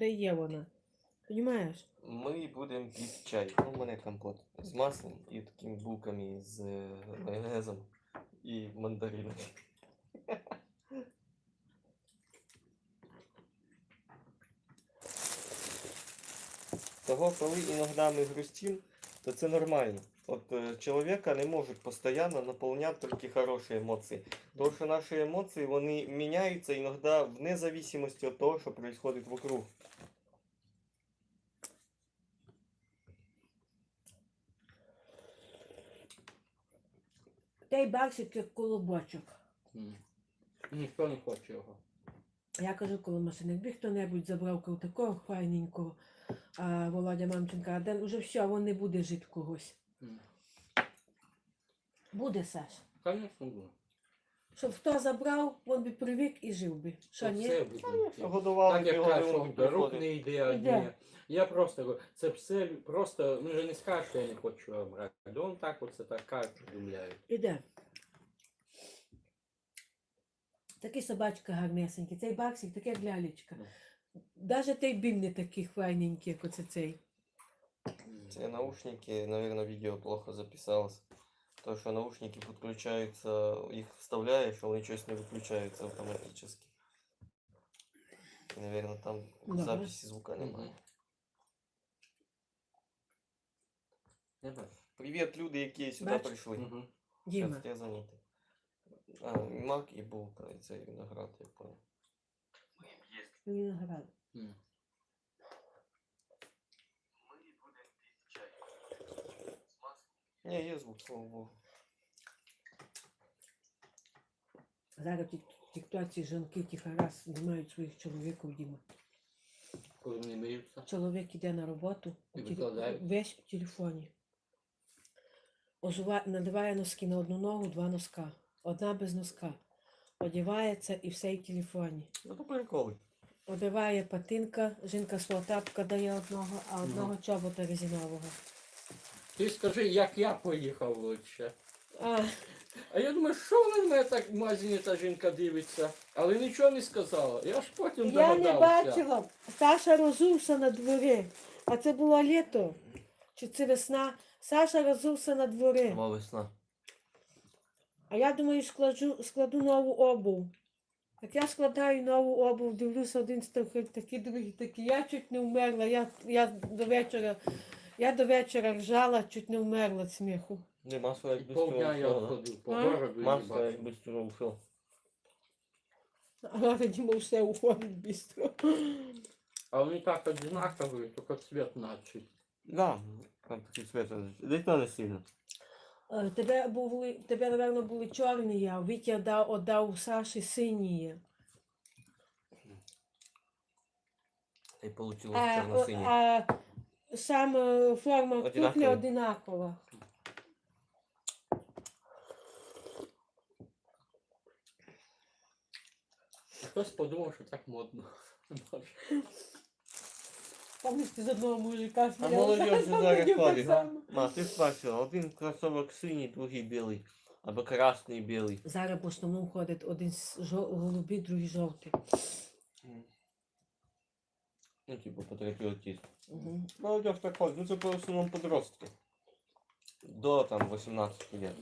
Де є вона? Понімаєш? Ми будемо пити чай. Ну, у мене компот з маслом і такими булками з е, майонезом і мандаринами. Того, коли іноді ми грустим, то це нормально. От е, чоловіка не можуть постійно наповняти тільки хороші емоції. Тому що наші емоції вони міняються іноді вне зависимості від того, що відбувається вокруг. Той баксик як колобочок. М. Ніхто не хоче його. Я кажу, коли машини, якби хто-небудь забрав кого такого файненького, а Володя Мамченка, а Ден уже все, він не буде жити в когось. М. Буде, Саш. Звісно, буде. Щоб хто забрав, він би привик і жив би. Що, ні? все буде. Годували Так як кажуть, до рук не йде одні. Іде. Я просто говорю, це все просто, ну вже не скажеш, що я не хочу брати. Он так оце так кажуть, думляють. Іде. Такий собачка гарнесенький, цей баксик, таке як лялечка. Ну. Даже той бім не такий файненький, як оце цей. Це наушники, наверное, видео плохо записалось. То, что наушники подключаются, их вставляешь, а он ничего не выключается автоматически. Наверное, там Да. записи звука немає. Я бачу. Привіт, люди, які сюди Бач? прийшли. Мгм. Діма. Я зайнятий. А, мак і булка, і цей виноград, я понял. Виноград. М. Не, є звук, слава Богу. Зараз в тік- тіктоці жінки тихо раз знімають своїх чоловіків, Діма. Коли вони миються. Чоловік іде на роботу, І теле- викладають? весь у телефоні. Ожива... Надіває носки на одну ногу, два носка. Одна без носка. Одівається і все в телефоні. Ну, то приколи. Одіває патинка, жінка свого тапка дає одного, а одного чобота резинового. Ти скажи, як я поїхав лучше. А, А я думаю, що вона на мене так в та жінка дивиться, але нічого не сказала. Я ж потім я не бачила. Саша розувся на дворі. А це було літо. Чи це весна? Саша розувся на дворі. Мова весна. А я думаю, складу, складу нову обув. Як я складаю нову обув, дивлюся один стовхир, такий, другий такий. Я чуть не вмерла. Я, я до вечора. Я до вечора ржала, чуть не вмерла від сміху. Не, масло як без Полдня я ушов, ходив по А? городу і Масло як бачив. без цього ушов. А радімо все уходить бістро. А вони так одинакові, тільки цвет наче. Да, там такий цвет. Десь не сильно. Е, Тебе були, тебе, напевно, були чорні, а Вітя дав, отдав Саші сині. І получилось А, чорно-синій. а сам е, форма Одинакові. кухні одинакова. Хтось подумав, що так модно. Пам'ятаєш, ти з одного мужика А молодежь зараз ходить. Ма, ти ж бачила, один кросовок синій, другий білий. Або красний білий. Зараз в основному ходить один з жо- голубий, другий жовтий. Ну, типу, патріотизм. Угу. Молодежь так ходить, ну це по основному подростки. До там 18 лет.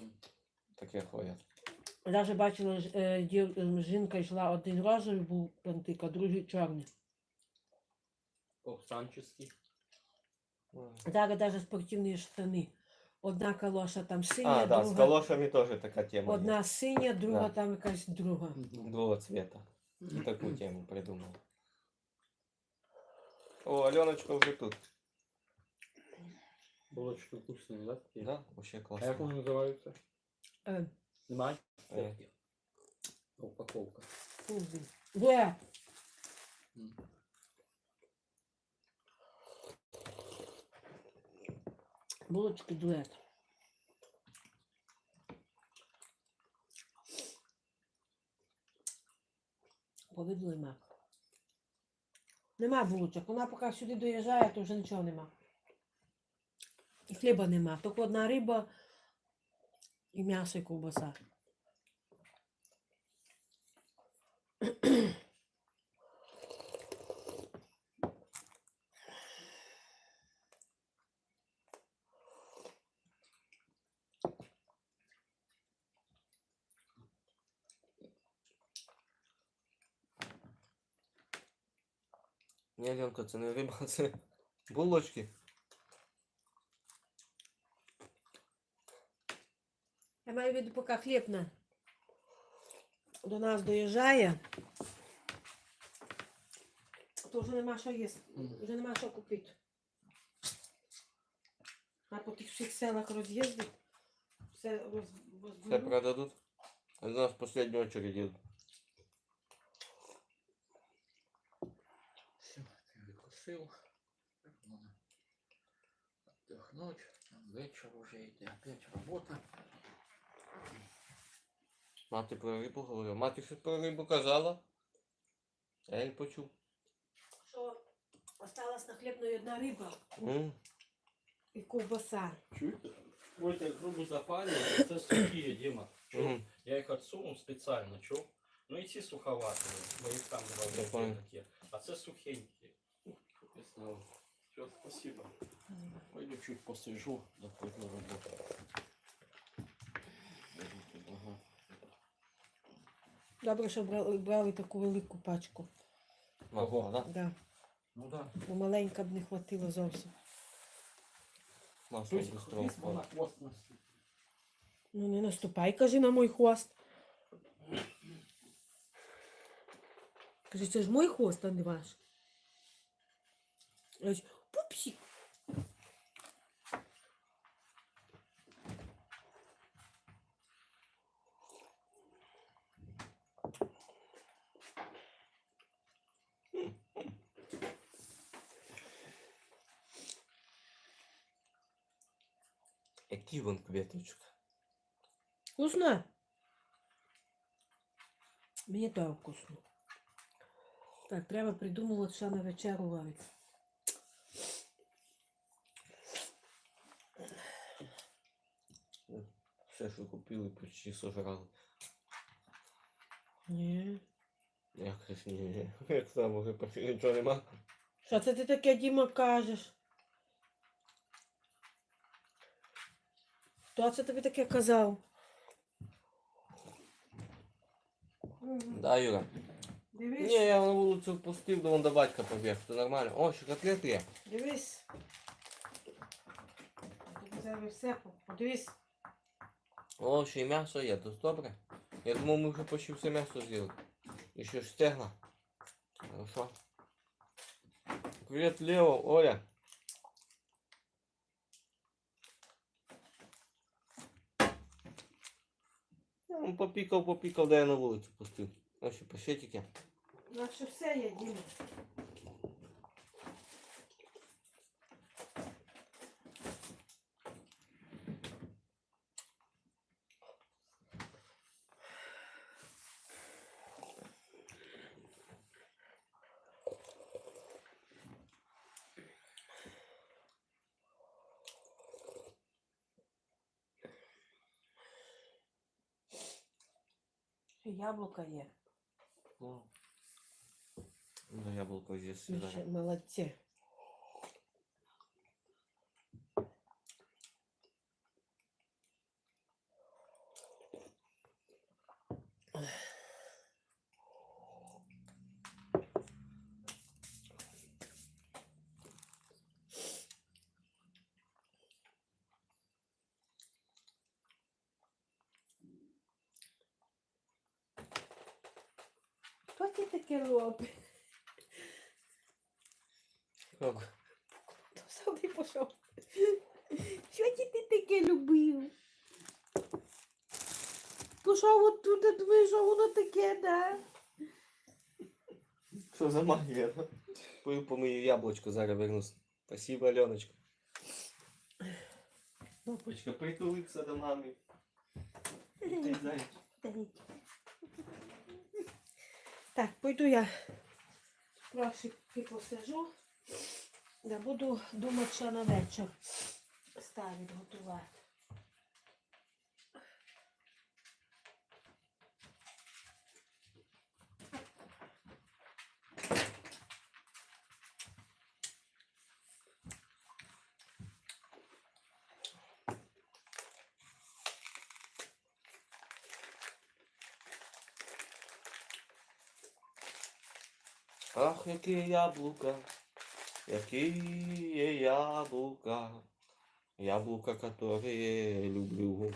Таке ходять. Навіть бачила, ж, е, дів- е, жінка йшла, один розовий був пантик, а другий чорний. Повстанческий. Зараз навіть спортивні штани. Одна калоша там синя, А, да, з друга, калошами теж така тема. є. одна синя, друга Да. там якась друга. Другого цвета. І таку тему придумал. О, Аленочка вже тут. Булочки вкусні, да? такі? Да, вообще А як класно. вони називаються? Е, Немає? Е. Упаковка. кузин. Де? М. Булочки дует. Повидло нема. Нема булочок. Вона поки сюди доїжджає, то вже нічого нема. І хліба нема. Тільки одна риба і м'ясо і ковбаса. Ні, Ленка, це не риба, це булочки. Я маю в виду, поки хліб на до нас доїжджає, то вже нема що їсти, вже нема що купити. А по тих всіх селах роз'їздить, все роз, Все розберуть. продадут. А до нас в последнюю очередь идут. Перекусил. Отдохнуть. Вечер уже идет. Опять работа. Мати про рибу говорила. Мати щось про рибу казала. Я не почув. Що осталась на хлібної одна риба М, і ковбаса. Чуєте? Ось як грубо запалювати, це сухі, Діма. Чув? Мгм. Я їх відсунув спеціально, чув? Ну і ці суховаті, бо їх там Я два понял. такі. А це сухенькі. Все, спасибо. Пойду чуть посижу, пойду работать. Ага. Добре, що брали, брали таку велику пачку. Масла, да? Да. Ну да. Бо маленька б не хватило зовсім. Масло быстро на носить. Ну не наступай, кажи на мой хвост. Кажи, це ж мой хвост, а не ваш. Ось, пупсик. Який вон квіточка. Вкусно? Мені так вкусно. Так, треба придумувати, що на вечеру варити. Все, що купили, почти сожрали. Ні. Як це ж ні, як там уже почти нічого нема. Що це ти таке, Діма, кажеш? Хто це тобі таке казав? Мгм. Да, Юра? Дивись, Ні, я на вулицю впустив, до вон до батька побіг, то нормально. О, ще котлети є. дивись. Я тобі зараз все по- подивись. О, ще й м'ясо є, то добре. Я думав, ми вже почти все м'ясо з'їли. І ще ж стегна. Хорошо. Привіт, Лео, Оля. Вон попікав, попікав, я на вулицю пустив. Ось ще пакетики. Наше все є, Діма. Ще яблука є. О. Да, яблуко здесь Ми ще молодці. Хто це таке робить? Как? То сюди пішов. Що ти таке любив? Пішов оттуда, думаєш, що воно таке, да? Что за магия? да? Пою помою яблочко, зараз вернусь. Спасибо, Аленочка. Ну, Почка, притулиться до мами. Ти зайчик. Так, пойду я трошки посижу. Да буду думати, що на вечір ставити, готувати. Які яблука, які яблука, яблука, которые люблю.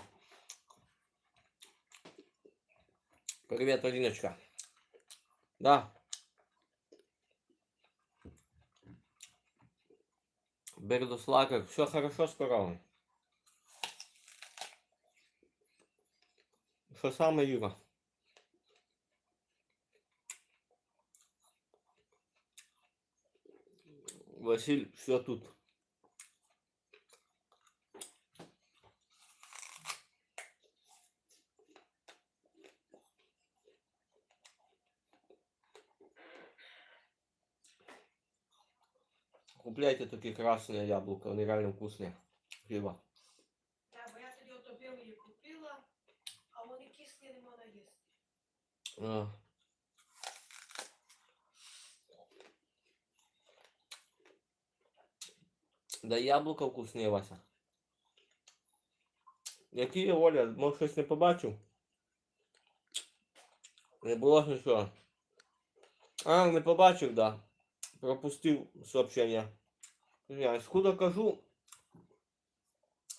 Привет, Алиночка. Да. Бердослакер, все хорошо с коровой. Что самое, Юра? Василь, все тут. Купляйте такие красные яблоко, они реально вкусные. Пиво. Так, бо я тоді ото білої купила, а вони кислі не можна їсти. А. Да яблука вкусні, Вася. Які Оля, може щось не побачив? Не було ж нічого. А, не побачив, да. Пропустив сообщення. Я скуда кажу.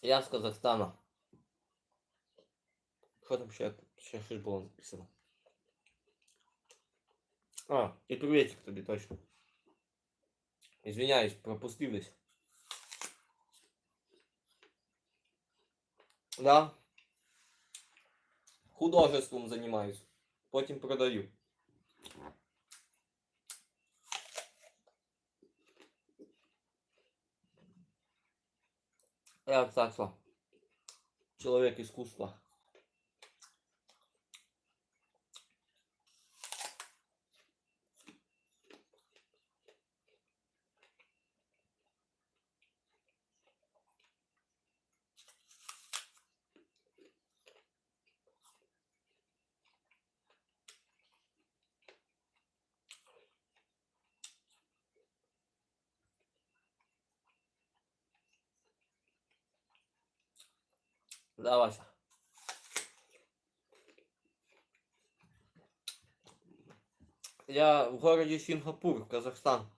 Я з Казахстана. Що там ще, ще щось було написано? А, і приветик тобі точно. Извиняюсь, пропустив десь. Да. Художеством занимаюсь. Потім продаю. Я так що. Чоловік іскусства. Да, Вася. Я в городе Сингапур, Казахстан.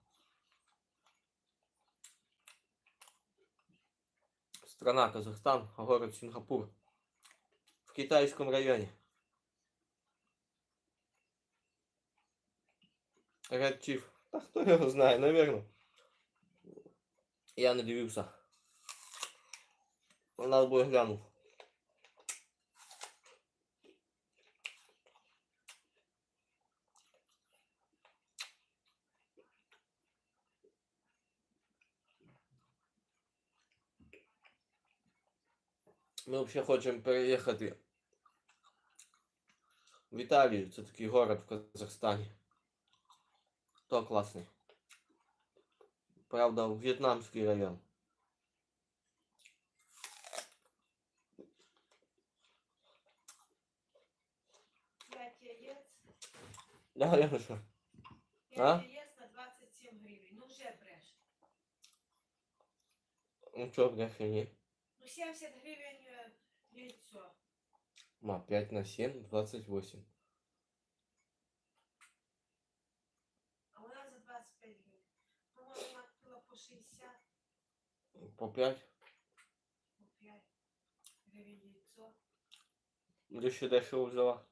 Страна Казахстан, а город Сингапур. В китайском районе. Red Chief. Та хто його знає, навірно. Я не дивився. Надо буде глянув. Ми взагалі хочемо переїхати в Італію. Це такий город в Казахстані. То класний. Правда, в В'єтнамський район. Да, я що? А? Яєць на 27 гривень. Ну вже бреш. Ну чо, бляха, ні. Ну 70 гривень яйцо. Ма, 5 на 7, 28. А за 25 гривень. Ну купила по 60, По 5. по 5 гривень яйцо. Де ще дешево взяла.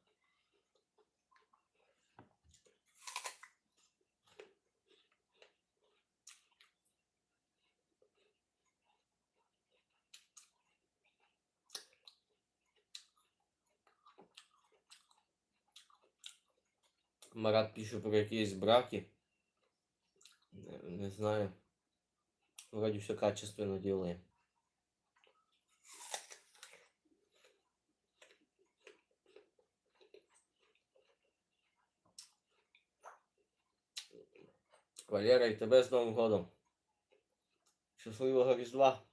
Марат пише про якісь браки. Не, не знаю. Вроде все качественно делаем. Валера, і тебе з Новим годом. Щасливого Різдва.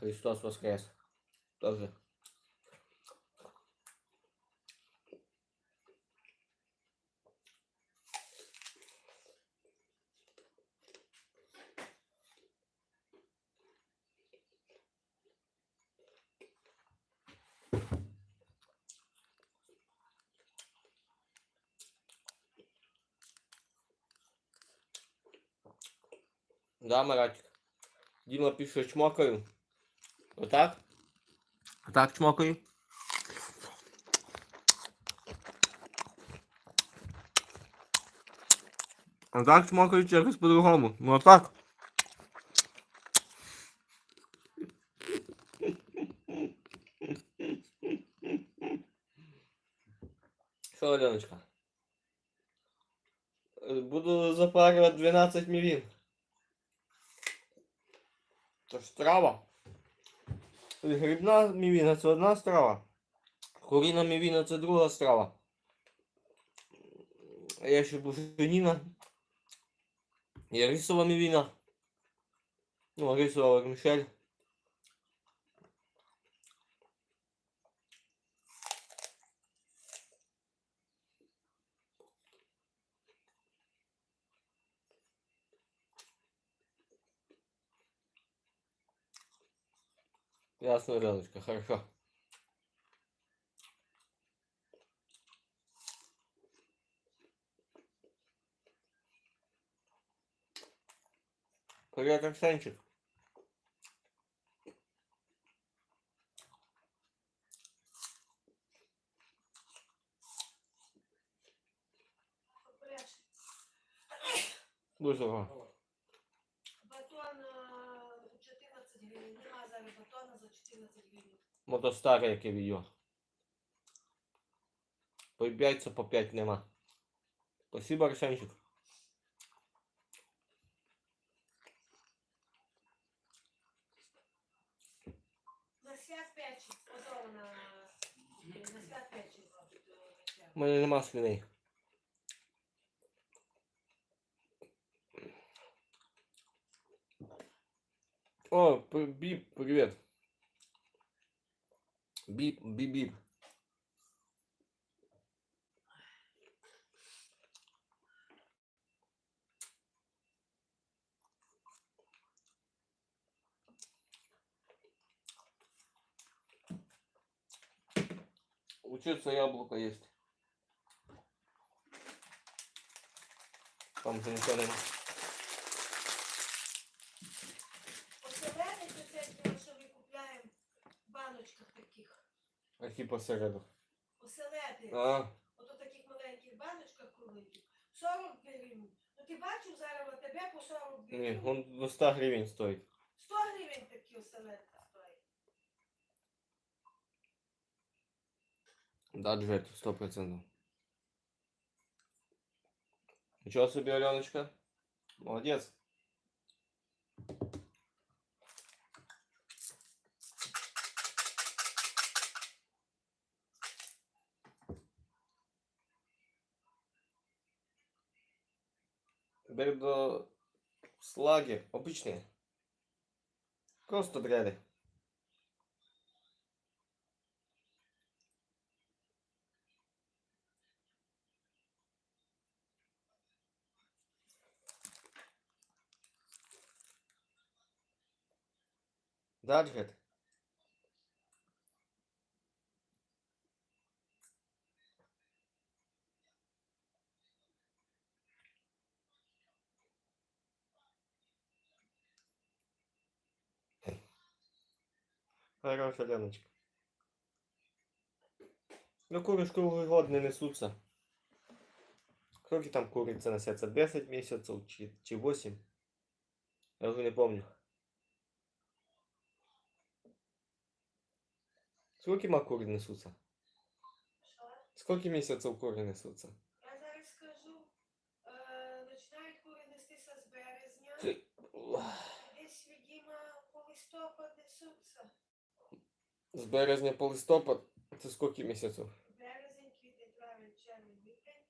Христос Воскрес. Тоже. Да, Маратик. Діма пише чмокаю. Отак? Отак чмокаю. А так чмокаю чи якось по-другому. Ну а так. Що, Аленочка? Е, Буду запарювати 12 мівін. Ж страва. Грибна мівіна це одна страва. Куріна мівіна це друга страва. Я ще буженіна. Є рисова мівіна. Ну, рисова вермішель. Ясно, Леночка, хорошо. Привет, Арсенчик. Дуже гарно. Батон е, 14 гривень. Нема зараз батона за 14 гривень. Мото старе, яке відео. По 5 це по 5 нема. Спасибо, Арсенчик. У мене нема свиней. О, п- Бип, привет. Бип, бип, бип. Учиться яблоко есть. Там же нічого нема. Оселедець це те, що ми купляємо в баночках таких. Які посереду. Оселедець. А, Ото таких маленьких баночках кругленьких. 40 гривень. Ну ти бачив зараз в тебе по 40 ні, гривень. он до 100 гривень стоїть. 100 гривень такі оселедці стоять. Да, Джет, 100%. Ничего себе, Аленочка. Молодец. Теперь до слаги обычные. Просто дреды. Да, Джет? Хорошая Леночка. Ну, куры круглый год не несутся. Сколько там курица носятся? 10 месяцев чи, чи 8? Я уже не помню. Сколько ма кури несутся? Сколько месяцев кури несутся? Я зараз скажу. Е, починають кури нестися з березня. Десь, відімо, по листопад несуться. З березня по листопад. Це скільки місяців? Березень, квітень, травень, червень, липень,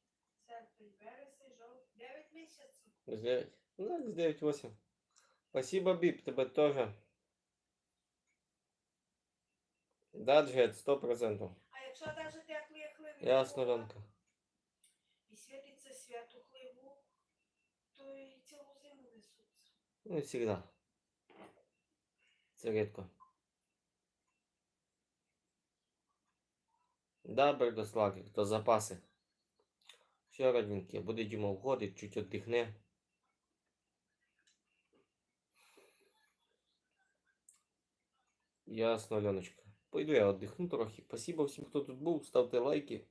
серпень, вересень, жовтень. 9 місяців. З 9. Ну, з 9-8. Спасибо, Бип, тебе тоже. Да, Джет, 100%. А якщо навіть теплі хливі Ясно, Ленка. і світиться свят у хливу, то і цілу зиму несуться. Ну, всегда. Це рідко. Да, Бердославі, то запаси. Все, родненьке, буде Діма входить, чуть віддихне. Ясно, Альоночка. Пойду я отдохну трохи. Спасибо всім, кто тут был. Ставьте лайки.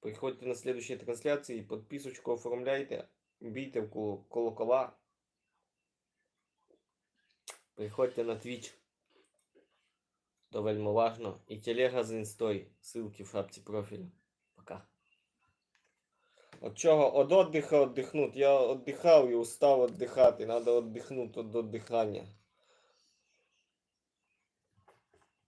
Приходите на следующие трансляции. Подписочку оформляйте. Бейте в колокола. Приходьте на Twitch. То важно. І телега з інстой. Ссылки в шапці профіля. Пока. От чого? От отдиха отдихнуть. Я віддихав і устав віддихати. Надо віддихнути від отдихання.